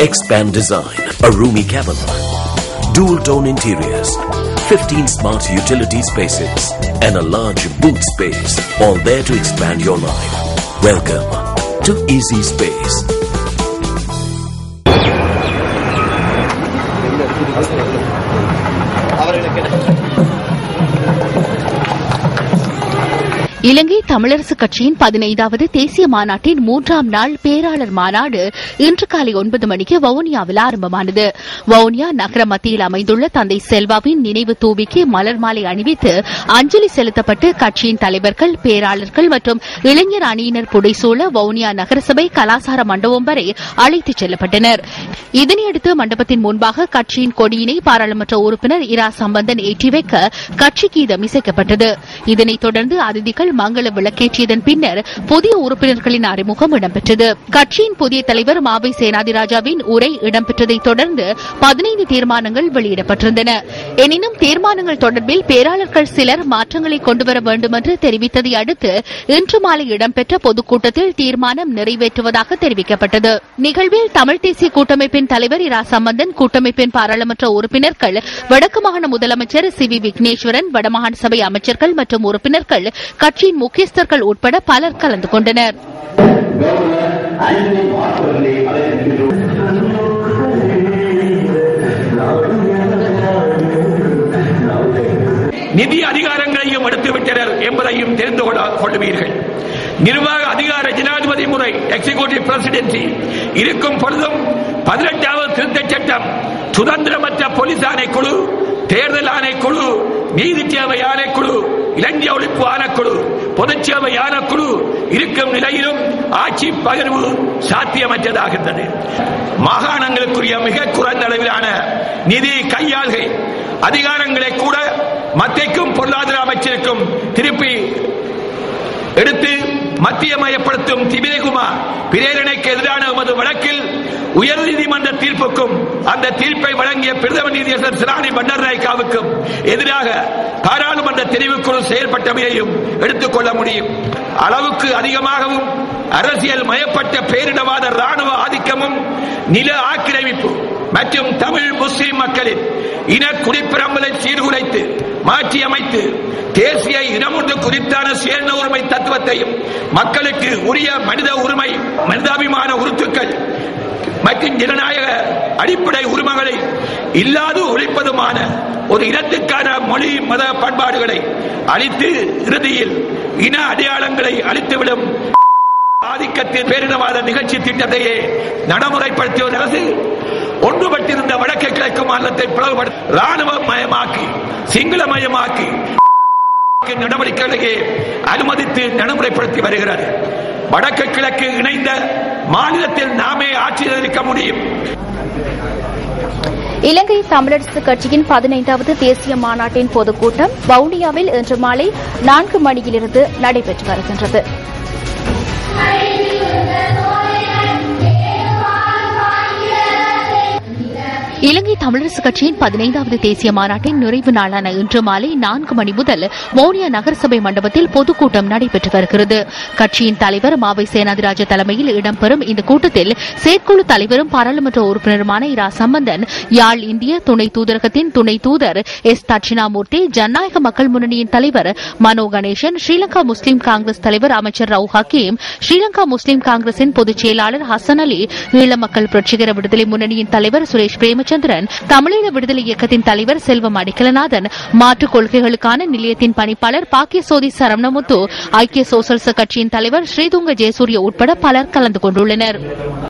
Expand Design, a roomy cabin, dual tone interiors, 15 smart utility spaces, and a large boot space, all there to expand your life. Welcome to Easy Space. இலங்கை தமிழரசு கட்சியின் பதினைந்தாவது தேசிய மாநாட்டின் மூன்றாம் நாள் பேராளர் மாநாடு இன்று காலை ஒன்பது மணிக்கு வவுனியாவில் ஆரம்பமானது. வவுனியா நகர மத்தியில் அமைந்துள்ள தந்தை செல்வாவின் நினைவு தூவிக்கு மலர் மாலை அணிவித்து அஞ்சலி செலுத்தப்பட்டு கட்சியின் தலைவர்கள் பேராளர்கள் மற்றும் இளைஞர் அணியினர் புடைசூழ வவுனியா நகரசபை கலாசார மண்டபம் வரை அழைத்துச் செல்லப்பட்டனர். இதனையடுத்து மண்டபத்தின் முன்பாக கட்சியின் கொடியினை பாராளுமன்ற உறுப்பினர் இரா சம்பந்தன் ஏற்றி வைக்க கட்சி கீதம் இசைக்கப்பட்டது. இதனைத் தொடர்ந்து அதிதிகள் மங்கள விளக்கேற்றியதன் பின்னர் புதிய உறுப்பினர்களின் அறிமுகம் இடம்பெற்றது. கட்சியின் புதிய தலைவர் மாவை சேனாதிராஜாவின் உரை இடம்பெற்றதை தொடர்ந்து பதினைந்து தீர்மானங்கள் வெளியிடப்பட்டிருந்தன. எனினும் தீர்மானங்கள் தொடர்பில் பேராளர்கள் சிலர் மாற்றங்களை கொண்டுவர வேண்டும் என்று தெரிவித்ததை அடுத்து இன்று மாலை இடம்பெற்ற பொதுக்கூட்டத்தில் தீர்மானம் நிறைவேற்றுவதாக தெரிவிக்கப்பட்டது. நிகழ்வில் தமிழ் தேசிய கூட்டமைப்பின் தலைவர் இரா சம்பந்தன் கூட்டமைப்பின் பாராளுமன்ற உறுப்பினர்கள் வடக்கு மாகாண முதலமைச்சர் சி வி விக்னேஸ்வரன் வடமாகாண சபை அமைச்சர்கள் மற்றும் உறுப்பினர்கள் கட்சி கட்சியின் முக்கியஸ்தர்கள் உட்பட பலர் கலந்து கொண்டனர். நிதி அதிகாரங்களையும் எடுத்துவிட்டனர் என்பதையும் தெரிந்து கொள்ள- கொள்ளுவீர்கள். நிர்வாக அதிகார ஜனாதிபதி முறை எக்ஸிகூட்டிவ் பிரசிடென்சி இருக்கும் பொழுதும் பதினெட்டாவது திருத்த சட்டம் சுதந்திரமற்ற போலீஸ் ஆணைக்குழு தேர்தல் ஆணைக்குழு நீதி சேவை ஆணைக்குழு இலங்கை ஒழிப்பு ஆணைக்குழு பொதுச்சேவை ஆணைக்குழு இருக்கும் நிலையிலும் ஆட்சி பகிர்வு சாத்தியமற்றதாகின்றது. மாகாணங்களுக்குரிய மிக குறைந்த அளவிலான நிதி கையாள்கை அதிகாரங்களை கூட மத்தைக்கும் பொருளாதார அமைச்சருக்கும் திருப்பி எடுத்து மத்திய மயப்படுத்தும் திபிரகுமார் பிரேரணைக்கு எதிரான எமது வழக்கில் உயர் நீதிமன்ற தீர்ப்புக்கும் அந்த தீர்ப்பை வழங்கிய பிரதம நீதியரசர் சிராணி பண்டர்நாயக்காவுக்கும் எதிராக பாராளுமன்ற தெரிவுக்குழு செயல்பட்டமையையும் எடுத்துக்கொள்ள முடியும். அளவுக்கு அதிகமாகவும் அரசியல் மயப்பட்ட பேரிடவாத ராணுவ ஆதிக்கமும் நில ஆக்கிரமிப்பு மற்றும் தமிழ் முஸ்லிம் மக்களின் இன குடிப்பிரம்பலை சீர்குலைத்து மாற்றியமைத்து தேசிய இனமொன்று குறித்தான சேர்ந்த உரிமை தத்துவத்தையும் மக்களுக்கு உரிய மனித உரிமை மனிதாபிமான உறுத்துக்கள் மற்றும் ஜனநாயக அடிப்படை உரிமைகளை இல்லாது ஒழிப்பதுமான ஒரு இனத்துக்கான மொழி மத பண்பாடுகளை அழித்து இறுதியில் இன அடையாளங்களை அழித்துவிடும் ஆதிக்கத்தின் பேரினவாத நிகழ்ச்சி திட்டத்தையே நடைமுறைப்படுத்திய அரசு ஒன்றுபட்டிருந்த வடக்கு கிழக்கு மாநிலத்தை பிளவுபடுத்த ராணுவ மயமாக்கி சிங்கள மயமாக்கி நடவடிக்கைகளையே அனுமதித்து நடைமுறைப்படுத்தி வருகிறது. வடக்கு கிழக்கு இணைந்த மாநிலத்தில் நாமே ஆட்சியில் இருக்க முடியும். இலங்கை தமிழரசு கட்சியின் பதினைந்தாவது தேசிய மாநாட்டின் பொதுக்கூட்டம் வவுனியாவில் இன்று மாலை நான்கு மணியிலிருந்து நடைபெற்று வருகின்றது. இலங்கை தமிழரசு கட்சியின் பதினைந்தாவது தேசிய மாநாட்டின் நிறைவு நாளான இன்று மாலை நான்கு மணி முதல் மோனியா நகரசபை மண்டபத்தில் பொதுக்கூட்டம் நடைபெற்று வருகிறது. கட்சியின் தலைவர் மாவை சேனாதிராஜ தலைமையில் இடம்பெறும் இந்த கூட்டத்தில் செயற்குழு தலைவரும் பாராளுமன்ற உறுப்பினருமான இரா சம்பந்தன் யாழ் இந்திய துணை தூதரகத்தின் துணை தூதர் எஸ் தட்சிணாமூர்த்தி ஜனநாயக மக்கள் முன்னணியின் தலைவர் மனோ கணேசன் ஸ்ரீலங்கா முஸ்லீம் காங்கிரஸ் தலைவர் அமைச்சர் ரவு ஹக்கீம் ஸ்ரீலங்கா முஸ்லீம் காங்கிரசின் பொதுச் செயலாளர் ஹசன் அலி ஈழ மக்கள் புரட்சிகர விடுதலை முன்னணியின் தலைவர் சுரேஷ் பிரேமச்சந்திரன் தமிழீழ விடுதலை இயக்கத்தின் தலைவர் செல்வம் அடிக்கலநாதன் மாற்றுக் கொள்கைகளுக்கான நிலையத்தின் பணிப்பாளர் பாக்கியசோதி சரவணமுத்து ஐக்கிய சோசலிச கட்சியின் தலைவர் ஸ்ரீதுங்க ஜெயசூரிய உட்பட பலர் கலந்து கொண்டுள்ளனர்.